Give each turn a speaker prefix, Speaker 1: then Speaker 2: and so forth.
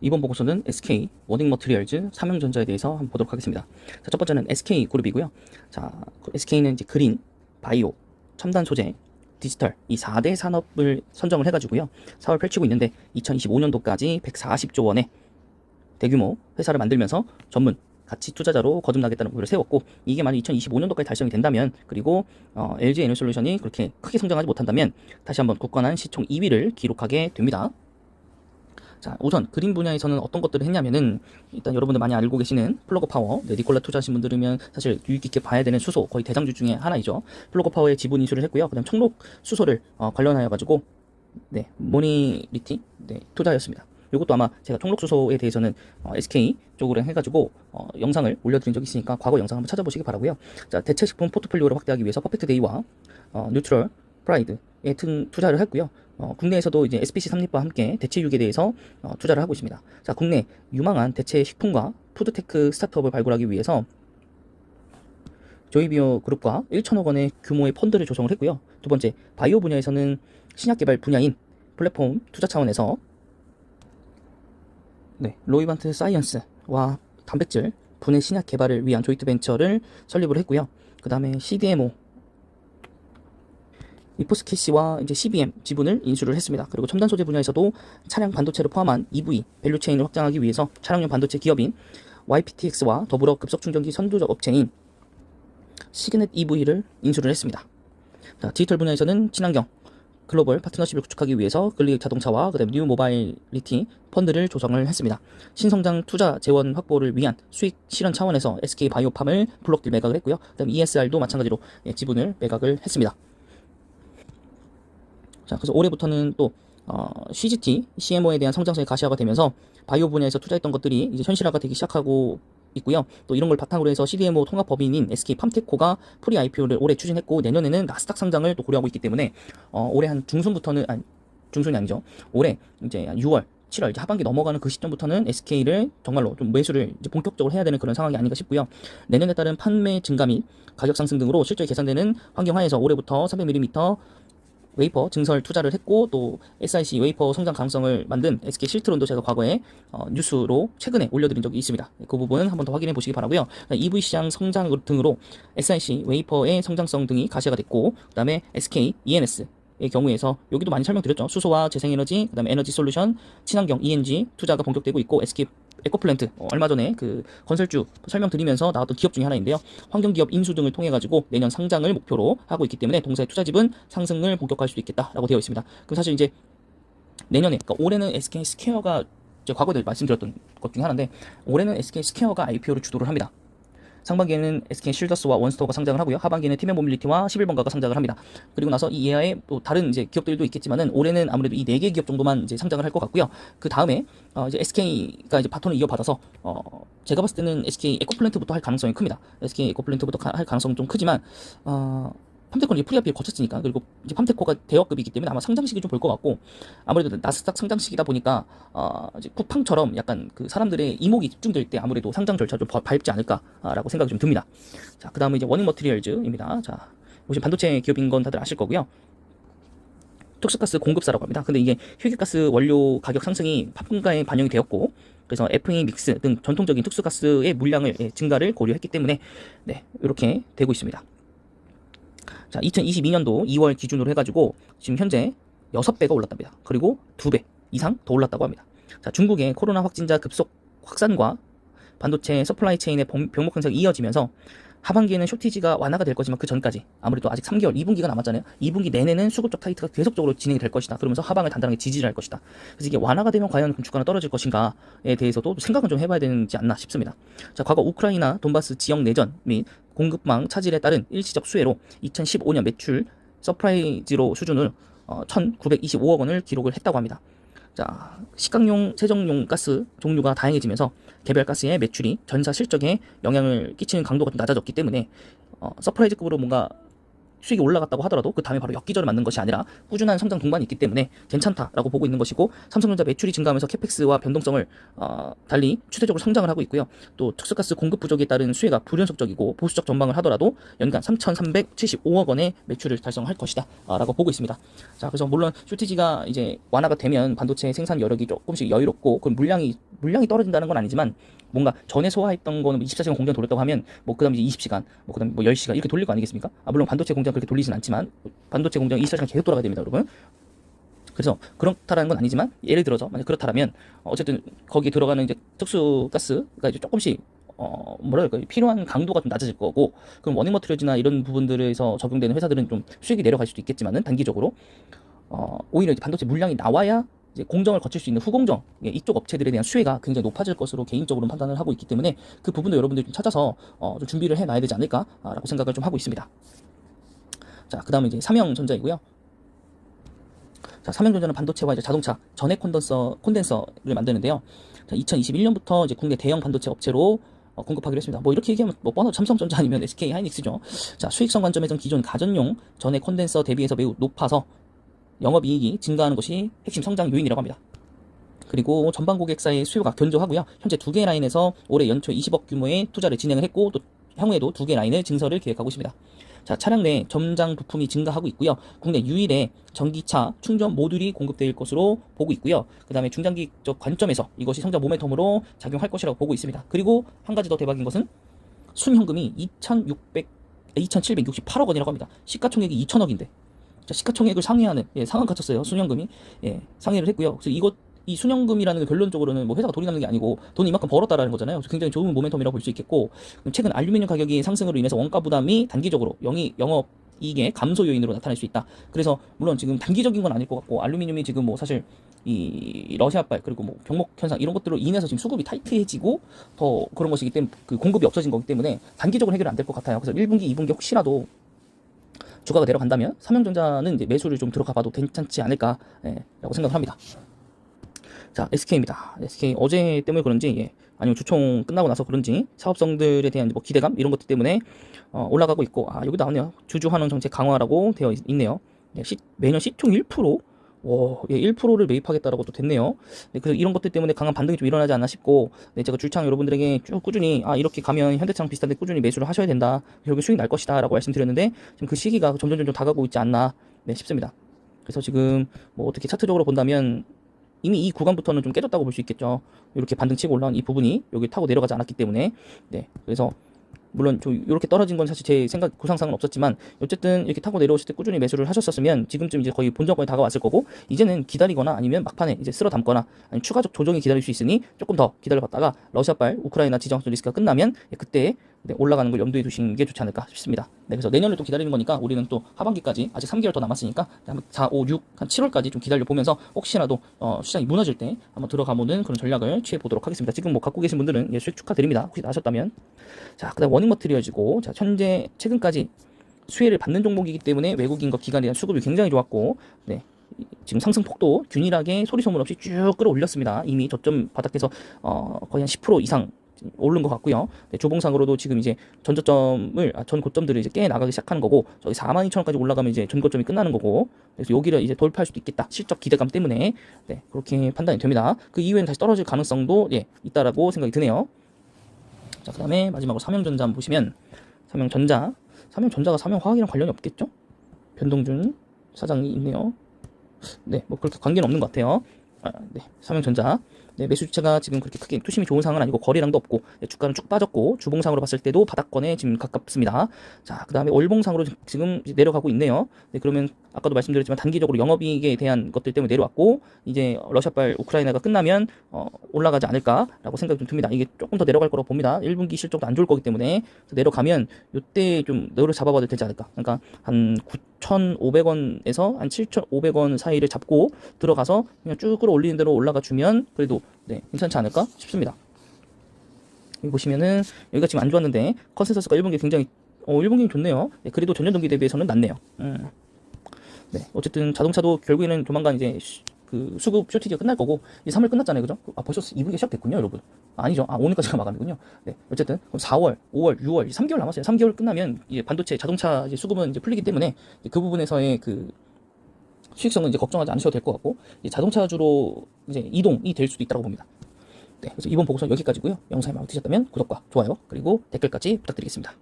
Speaker 1: 이번 보고서는 SK 워닝 머트리얼즈 삼형전자에 대해서 한번 보도록 하겠습니다. 자, 첫 번째는 SK 그룹이고요. 자, SK는 이제 그린, 바이오, 첨단 소재, 디지털 이 4대 산업을 선정을 해 가지고요. 사업을 펼치고 있는데 2025년도까지 140조 원의 대규모 회사를 만들면서 전문 가치 투자자로 거듭나겠다는 목표를 세웠고 이게 만약 2025년도까지 달성이 된다면 그리고 어, LG 에너솔루션이 그렇게 크게 성장하지 못한다면 다시 한번 굳건한 시총 2위를 기록하게 됩니다. 자, 우선 그린 분야에서는 어떤 것들을 했냐면은 일단 여러분들 많이 알고 계시는 플러그 파워, 네, 니콜라 투자하신 분들이면 사실 유익 있게 봐야 되는 수소 거의 대장주 중에 하나이죠. 플러그 파워의 지분 인수를 했고요. 그다음 청록 수소를 어, 관련하여 가지고 네, 모니리티 네, 투자였습니다. 이것도 아마 제가 청록 수소에 대해서는 어, SK 쪽으로 해가지고 어, 영상을 올려드린 적이 있으니까 과거 영상 한번 찾아보시기 바라고요. 자, 대체 식품 포트폴리오를 확대하기 위해서 퍼펙트 데이와 어, 뉴트럴 프라이드 에튼 투자를 했고요. 어, 국내에서도 이제 SPC 삼립과 함께 대체 육에 대해서 어, 투자를 하고 있습니다. 자, 국내 유망한 대체 식품과 푸드테크 스타트업을 발굴하기 위해서 조이비오 그룹과 1천억 원의 규모의 펀드를 조성을 했고요. 두 번째, 바이오 분야에서는 신약 개발 분야인 플랫폼 투자 차원에서 네, 로이반트 사이언스와 단백질 분해 신약 개발을 위한 조이트 벤처를 설립을 했고요. 그 다음에 CDMO 이포스케시와 이제 CBM 지분을 인수를 했습니다. 그리고 첨단 소재 분야에서도 차량 반도체를 포함한 EV 밸류 체인을 확장하기 위해서 차량용 반도체 기업인 YPTX와 더불어 급속 충전기 선두적 업체인 시그넷 EV를 인수를 했습니다. 자, 디지털 분야에서는 친환경 글로벌 파트너십을 구축하기 위해서 글릭 자동차와 그다음 뉴 모바일리티 펀드를 조성을 했습니다. 신성장 투자 재원 확보를 위한 수익 실현 차원에서 SK 바이오팜을 블록 딜 매각을 했고요. 그다음 ESR도 마찬가지로 예, 지분을 매각을 했습니다. 자, 그래서 올해부터는 또 어, CGT, CMO에 대한 성장성이 가시화가 되면서 바이오 분야에서 투자했던 것들이 이제 현실화가 되기 시작하고 있고요. 또 이런 걸 바탕으로 해서 CDMO 통합 법인인 SK 팜테코가 프리 IPO를 올해 추진했고 내년에는 나스닥 상장을 또 고려하고 있기 때문에 어, 올해 한 중순부터는 아니 중순이 아니죠. 올해 이제 한 6월 7월 이제 하반기 넘어가는 그 시점부터는 SK를 정말로 좀 매수를 이제 본격적으로 해야 되는 그런 상황이 아닌가 싶고요. 내년에 따른 판매 증가 및 가격 상승 등으로 실제 계산되는 환경하에서 올해부터 300mm 웨이퍼 증설 투자를 했고 또 SIC 웨이퍼 성장 가능성을 만든 SK 실트론도 제가 과거에 어, 뉴스로 최근에 올려드린 적이 있습니다. 그 부분은 한번 더 확인해 보시기 바라고요. EV 시장 성장 등으로 SIC 웨이퍼의 성장성 등이 가시화가 됐고 그다음에 SK ENS 의 경우에서 여기도 많이 설명드렸죠. 수소와 재생에너지, 그다음에 에너지 솔루션, 친환경 ENG 투자가 본격되고 있고 SK 에코플랜트 어, 얼마 전에 그 건설주 설명드리면서 나왔던 기업 중에 하나인데요. 환경기업 인수 등을 통해 가지고 내년 상장을 목표로 하고 있기 때문에 동사의 투자집은 상승을 본격화할 수도 있겠다라고 되어 있습니다. 그럼 사실 이제 내년에 그러니까 올해는 SK 스퀘어가 과거에 말씀드렸던 것 중에 하나인데 올해는 SK 스퀘어가 IPO를 주도를 합니다. 상반기에는 SK 실더스와 원스토어가 상장을 하고요. 하반기에는 팀앤 모빌리티와 11번가가 상장을 합니다. 그리고 나서 이 이하의 또 다른 이제 기업들도 있겠지만은 올해는 아무래도 이 네 개 기업 정도만 이제 상장을 할 것 같고요. 그 다음에 어 이제 SK가 이제 바톤을 이어받아서 어 제가 봤을 때는 SK 에코플랜트부터 할 가능성이 큽니다. SK 에코플랜트부터 가- 할 가능성은 좀 크지만 어 팜테코는 이제 프리아피를 거쳤으니까 그리고 이제 팜테코가 대여급이기 때문에 아마 상장 시기 좀 볼 것 같고 아무래도 나스닥 상장 시기다 보니까 어 이제 쿠팡처럼 약간 그 사람들의 이목이 집중될 때 아무래도 상장 절차 좀 바- 밟지 않을까라고 생각이 좀 듭니다. 자, 그 다음에 이제 워닝 머티리얼즈입니다. 자, 혹시 반도체 기업인 건 다들 아실 거고요. 특수가스 공급사라고 합니다. 근데 이게 휴게가스 원료 가격 상승이 팝분가에 반영이 되었고, 그래서 FA 믹스 등 전통적인 특수가스의 물량을 예, 증가를 고려했기 때문에 네 이렇게 되고 있습니다. 자, 2022년도 2월 기준으로 해가지고 지금 현재 6배가 올랐답니다. 그리고 2배 이상 더 올랐다고 합니다. 자, 중국의 코로나 확진자 급속 확산과 반도체 서플라이 체인의 병- 병목 현상이 이어지면서 하반기에는 쇼티지가 완화가 될 거지만 그 전까지 아무래도 아직 3개월, 2분기가 남았잖아요. 2분기 내내는 수급적 타이트가 계속적으로 진행이 될 것이다. 그러면서 하방을 단단하게 지지를 할 것이다. 그래서 이게 완화가 되면 과연 주가는 떨어질 것인가에 대해서도 생각은 좀 해봐야 되지 않나 싶습니다. 자, 과거 우크라이나 돈바스 지역 내전 및 공급망 차질에 따른 일시적 수혜로 2015년 매출 서프라이즈로 수준을 어, 1,925억 원을 기록을 했다고 합니다. 자, 식강용, 세정용 가스 종류가 다양해지면서 개별 가스의 매출이 전사 실적에 영향을 끼치는 강도가 좀 낮아졌기 때문에 어, 서프라이즈급으로 뭔가 수익이 올라갔다고 하더라도 그 다음에 바로 엽기적으로 맞는 것이 아니라 꾸준한 성장 동반이 있기 때문에 괜찮다라고 보고 있는 것이고 삼성전자 매출이 증가하면서 캐펙스와 변동성을 어, 달리 추세적으로 성장을 하고 있고요. 또 특수가스 공급 부족에 따른 수혜가 불연속적이고 보수적 전망을 하더라도 연간 3,375억 원의 매출을 달성할 것이다 아, 라고 보고 있습니다. 자 그래서 물론 쇼티지가 이제 완화가 되면 반도체 생산 여력이 조금씩 여유롭고 그 물량이 물량이 떨어진다는 건 아니지만 뭔가 전에 소화했던 거는 24시간 공장 돌렸다고 하면 뭐 그다음에 이제 20시간, 뭐 그다음에 뭐 10시간 이렇게 돌릴 거 아니겠습니까? 아 물론 반도체 공장 그렇게 돌리진 않지만 반도체 공장 24시간 계속 돌아가야 됩니다, 여러분. 그래서 그렇다라는 건 아니지만 예를 들어서 만약 그렇다라면 어쨌든 거기에 들어가는 이제 특수 가스가 이제 조금씩 어 뭐랄까 필요한 강도가 좀 낮아질 거고 그럼 워닝 머트리얼즈나 이런 부분들에서 적용되는 회사들은 좀 수익이 내려갈 수도 있겠지만은 단기적으로 어 오히려 이제 반도체 물량이 나와야 이제 공정을 거칠 수 있는 후공정 예, 이쪽 업체들에 대한 수혜가 굉장히 높아질 것으로 개인적으로 판단을 하고 있기 때문에 그 부분도 여러분들이 좀 찾아서 어, 좀 준비를 해 놔야 되지 않을까라고 생각을 좀 하고 있습니다. 자, 그 다음에 이제 삼형전자이고요. 자, 삼형전자는 반도체와 이제 자동차 전해 콘덴서 콘덴서를 만드는데요. 자, 2021년부터 이제 국내 대형 반도체 업체로 어, 공급하기로 했습니다. 뭐 이렇게 얘기하면 뭐 뻔하죠. 삼성전자 아니면 SK 하이닉스죠. 자, 수익성 관점에선 기존 가전용 전해 콘덴서 대비해서 매우 높아서 영업이익이 증가하는 것이 핵심 성장 요인이라고 합니다. 그리고 전방 고객사의 수요가 견조하고요. 현재 두 개 라인에서 올해 연초 20억 규모의 투자를 진행을 했고 또 향후에도 두 개 라인을 증설을 계획하고 있습니다. 자, 차량 내 점장 부품이 증가하고 있고요. 국내 유일의 전기차 충전 모듈이 공급될 것으로 보고 있고요. 그 다음에 중장기적 관점에서 이것이 성장 모멘텀으로 작용할 것이라고 보고 있습니다. 그리고 한 가지 더 대박인 것은 순현금이 2,600, 2,768억 원이라고 합니다. 시가총액이 2,000억인데 자, 시가총액을 상회하는 예, 상한 갇혔어요. 순현금이 예, 상회를 했고요. 그래서 이것 이 순현금이라는 게 결론적으로는 뭐 회사가 돈이 남는 게 아니고 돈이 이만큼 벌었다라는 거잖아요. 그래서 굉장히 좋은 모멘텀이라고 볼 수 있겠고 최근 알루미늄 가격이 상승으로 인해서 원가 부담이 단기적으로 영이 영업 이익의 감소 요인으로 나타날 수 있다. 그래서 물론 지금 단기적인 건 아닐 것 같고 알루미늄이 지금 뭐 사실 이 러시아발 그리고 뭐 병목 현상 이런 것들로 인해서 지금 수급이 타이트해지고 더 그런 것이기 때문에 그 공급이 없어진 거기 때문에 단기적으로 해결 안 될 것 같아요. 그래서 1분기, 2분기 혹시라도 주가가 내려간다면 삼성전자는 이제 매수를 좀 들어가 봐도 괜찮지 않을까라고 생각을 합니다. 자, SK입니다. SK 어제 때문에 그런지 예, 아니면 주총 끝나고 나서 그런지 사업성들에 대한 뭐 기대감 이런 것들 때문에 어, 올라가고 있고 아 여기 나오네요. 주주 환원 정책 강화라고 되어 있, 네요 예, 시, 매년 시총 1% 와, 예, 1%를 매입하겠다라고 또 됐네요. 네, 그래서 이런 것들 때문에 강한 반등이 좀 일어나지 않나 싶고, 네, 제가 줄창 여러분들에게 쭉 꾸준히, 아, 이렇게 가면 현대차랑 비슷한데 꾸준히 매수를 하셔야 된다. 결국 수익 날 것이다. 라고 말씀드렸는데, 지금 그 시기가 점점 점점 다가오고 있지 않나, 네, 싶습니다. 그래서 지금, 뭐, 어떻게 차트적으로 본다면, 이미 이 구간부터는 좀 깨졌다고 볼 수 있겠죠. 이렇게 반등 치고 올라온 이 부분이 여기 타고 내려가지 않았기 때문에, 네, 그래서, 물론 좀 이렇게 떨어진 건 사실 제 생각 구상상은 없었지만 어쨌든 이렇게 타고 내려오실 때 꾸준히 매수를 하셨었으면 지금쯤 이제 거의 본전권에 다가왔을 거고 이제는 기다리거나 아니면 막판에 이제 쓸어 담거나 아니면 추가적 조정이 기다릴 수 있으니 조금 더 기다려 봤다가 러시아발 우크라이나 지정학적 리스크가 끝나면 예, 그때 네, 올라가는 걸 염두에 두시는 게 좋지 않을까 싶습니다. 네, 그래서 내년을 또 기다리는 거니까 우리는 또 하반기까지 아직 3개월 더 남았으니까 한 4, 5, 6, 한 7월까지 좀 기다려 보면서 혹시라도 어, 시장이 무너질 때 한번 들어가 보는 그런 전략을 취해 보도록 하겠습니다. 지금 뭐 갖고 계신 분들은 예, 수익 축하드립니다. 혹시 나셨다면 자, 그다음 워닝 머트리얼즈고 자, 현재 최근까지 수혜를 받는 종목이기 때문에 외국인과 기관에 대한 수급이 굉장히 좋았고 네, 지금 상승 폭도 균일하게 소리 소문 없이 쭉 끌어올렸습니다. 이미 저점 바닥에서 어, 거의 한 10% 이상 오른 것 같고요. 네, 조봉상으로도 지금 이제 전 저점을 아, 전 고점들을 이제 깨 나가기 시작하는 거고 저기 42,000원까지 올라가면 이제 전 고점이 끝나는 거고 그래서 여기를 이제 돌파할 수도 있겠다. 실적 기대감 때문에 네, 그렇게 판단이 됩니다. 그 이후에는 다시 떨어질 가능성도 예, 있다라고 생각이 드네요. 자, 그다음에 마지막으로 삼형전자 한번 보시면 삼형전자 삼형전자가 삼형화학이랑 관련이 없겠죠? 변동준 사장이 있네요. 네, 뭐 그렇게 관계는 없는 것 같아요. 아, 네, 삼형전자. 네, 매수 주체가 지금 그렇게 크게 투심이 좋은 상황은 아니고 거래량도 없고 네, 주가는 쭉 빠졌고 주봉상으로 봤을 때도 바닥권에 지금 가깝습니다. 자, 그다음에 월봉상으로 지금 내려가고 있네요. 네, 그러면 아까도 말씀드렸지만 단기적으로 영업이익에 대한 것들 때문에 내려왔고 이제 러시아발 우크라이나가 끝나면 어, 올라가지 않을까라고 생각이 좀 듭니다. 이게 조금 더 내려갈 거라고 봅니다. 1분기 실적도 안 좋을 거기 때문에 내려가면 이때 좀 너를 잡아봐도 되지 않을까. 그러니까 한 9,500원에서 한 7,500원 사이를 잡고 들어가서 그냥 쭉 끌어올리는 대로 올라가 주면 그래도 네, 괜찮지 않을까 싶습니다. 여기 보시면은 여기가 지금 안 좋았는데 컨센서스가 1분기 굉장히 어 1분기 좋네요. 네, 그래도 전년 동기 대비해서는 낫네요. 음. 네, 어쨌든 자동차도 결국에는 조만간 이제 시- 그 수급 쇼티지가 끝날 거고 이제 3월 끝났잖아요, 그죠? 아 벌써 2분기 시작됐군요, 여러분. 아, 아니죠, 아 오늘까지가 마감이군요. 네, 어쨌든 그럼 4월, 5월, 6월 3개월 남았어요. 3개월 끝나면 이제 반도체, 자동차 이제 수급은 이제 풀리기 때문에 이제 그 부분에서의 그 수익성은 이제 걱정하지 않으셔도 될 것 같고 자동차주로 이제 이동이 될 수도 있다고 봅니다. 네, 그래서 이번 보고서 여기까지고요. 영상이 마음에 드셨다면 구독과 좋아요 그리고 댓글까지 부탁드리겠습니다.